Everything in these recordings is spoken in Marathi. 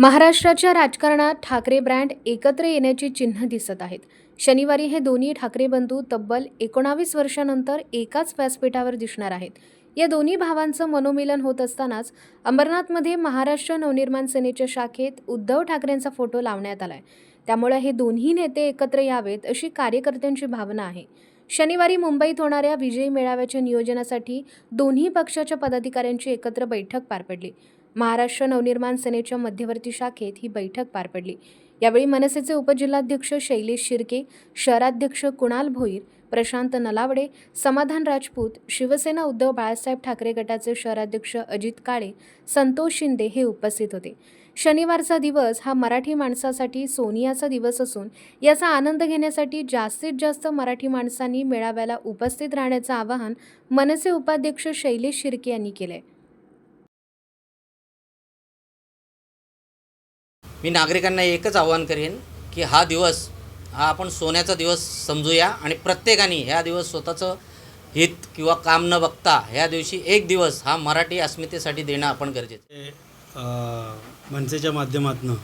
महाराष्ट्राच्या राजकारणात ठाकरे ब्रँड एकत्र येण्याची चिन्ह दिसत आहेत. शनिवारी हे दोन्ही ठाकरे बंधू तब्बल एकोणावीस वर्षानंतर एकाच व्यासपीठावर दिसणार आहेत. या दोन्ही भावांचं मनोमिलन होत असतानाच अंबरनाथमध्ये महाराष्ट्र नवनिर्माण सेनेच्या शाखेत उद्धव ठाकरेंचा फोटो लावण्यात आलाय. त्यामुळे हे दोन्ही नेते एकत्र यावेत अशी कार्यकर्त्यांची भावना आहे. शनिवारी मुंबईत होणाऱ्या विजयी मेळाव्याच्या नियोजनासाठी दोन्ही पक्षाच्या पदाधिकाऱ्यांची एकत्र बैठक पार पडली. महाराष्ट्र नवनिर्माण सेनेच्या मध्यवर्ती शाखेत ही बैठक पार पडली. यावेळी मनसेचे उपजिल्हाध्यक्ष शैलेश शिर्के शहराध्यक्ष कुणाल भोईर प्रशांत नलावडे समाधान राजपूत शिवसेना उद्धव बाळासाहेब ठाकरे गटाचे शहराध्यक्ष अजित काळे संतोष शिंदे हे उपस्थित होते. शनिवारचा दिवस हा मराठी माणसासाठी सोनियाचा दिवस असून याचा आनंद घेण्यासाठी जास्तीत जास्त मराठी माणसांनी मेळाव्याला उपस्थित राहण्याचं आवाहन मनसे उपाध्यक्ष शैलेश शिर्के यांनी केलं आहे मी नागरिकांना एकच आवाहन करेन की हा दिवस हा आपण सोन्याचा दिवस समजूया आणि प्रत्येकाने ह्या दिवस स्वतःचं हित किंवा काम न बघता ह्या दिवशी एक दिवस हा मराठी अस्मितेसाठी देणं आपण गरजेचं ते, मनसेच्या माध्यमातून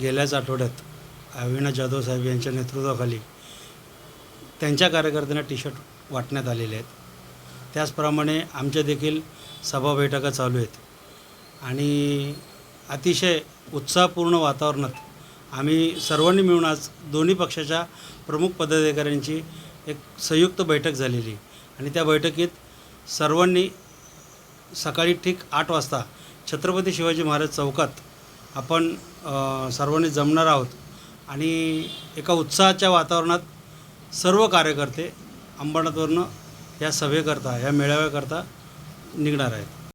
गेल्याच आठवड्यात अविनाश जाधव साहेब यांच्या नेतृत्वाखाली त्यांच्या कार्यकर्त्यांना टी शर्ट वाटण्यात आलेले आहेत. त्याचप्रमाणे आमच्या देखील सभा बैठका चालू आहेत. आणि अतिशय उत्साहपूर्ण वातावरणात आम्ही सर्वांनी मिळून आज दोन्ही पक्षाच्या प्रमुख पदाधिकाऱ्यांची एक संयुक्त बैठक झालेली आणि त्या बैठकीत सर्वांनी सकाळी ठीक आठ वाजता छत्रपती शिवाजी महाराज चौकात आपण सर्वांनी जमणार आहोत आणि एका उत्साहाच्या वातावरणात सर्व कार्यकर्ते अंबरनाथवरनं या सभेकरता या मेळाव्याकरता निघणार आहेत.